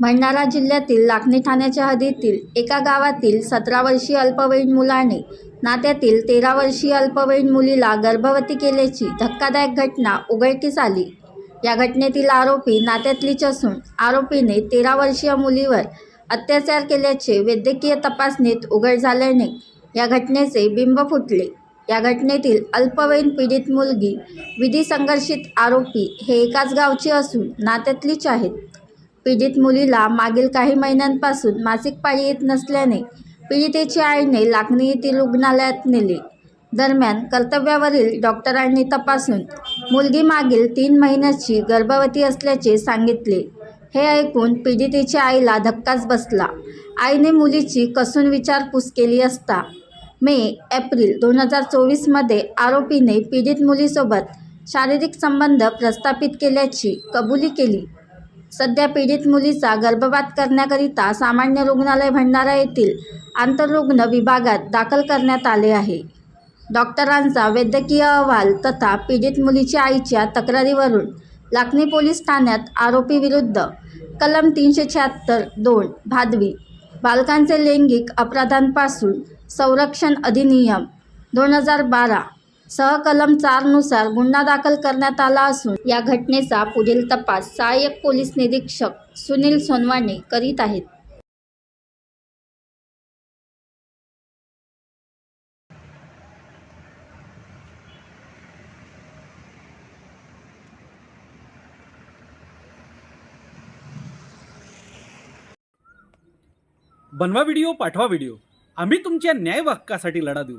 भंडारा जिल्ह्यातील लाखनी ठाण्याच्या हद्दीतील एका गावातील सतरा वर्षीय अल्पवयीन मुलाने नात्यातील तेरा वर्षीय अल्पवयीन मुलीला गर्भवती केल्याची धक्कादायक घटना उघडकीस आली. या घटनेतील आरोपी नात्यातलीच असून आरोपीने तेरा वर्षीय मुलीवर अत्याचार केल्याचे वैद्यकीय तपासणीत उघड झाल्याने या घटनेचे बिंब फुटले. या घटनेतील अल्पवयीन पीडित मुलगी विधी संघर्षित आरोपी हे एकाच गावचे असून नात्यातलीच आहेत. पीडित मुलीला मागील काही महिन्यांपासून मासिक पाळी येत नसल्याने पीडितेच्या आईने लागणी येथील रुग्णालयात नेले. दरम्यान कर्तव्यावरील डॉक्टरांनी तपासून मुलगी मागील तीन महिन्याची गर्भवती असल्याचे सांगितले. हे ऐकून पीडितेच्या आईला धक्काच बसला. आईने मुलीची कसून विचारपूस केली असता मे एप्रिल दोन हजार चोवीसमध्ये आरोपीने पीडित मुलीसोबत शारीरिक संबंध प्रस्थापित केल्याची कबुली केली. सध्या पीडित मुलीचा गर्भपात करण्याकरिता सामान्य रुग्णालय भंडारा येथील आंतररुग्ण विभागात दाखल करण्यात आले आहे. डॉक्टरांचा वैद्यकीय अहवाल तथा पीडित मुलीच्या आईच्या तक्रारीवरून लाखनी पोलीस ठाण्यात आरोपीविरुद्ध कलम तीनशे शहात्तर दोन भादवी बालकांचे लैंगिक अपराधांपासून संरक्षण अधिनियम दोन हजार बारा सहकलम चारनुसार गुन्हा दाखल करण्यात आला असून या घटनेचा पुढील तपास सहाय्यक पोलीस निरीक्षक सुनील सोनवाने करीत आहेत. बनवा व्हिडिओ पाठवा व्हिडिओ. आम्ही तुमच्या न्याय व हक्कासाठी लढा देऊ.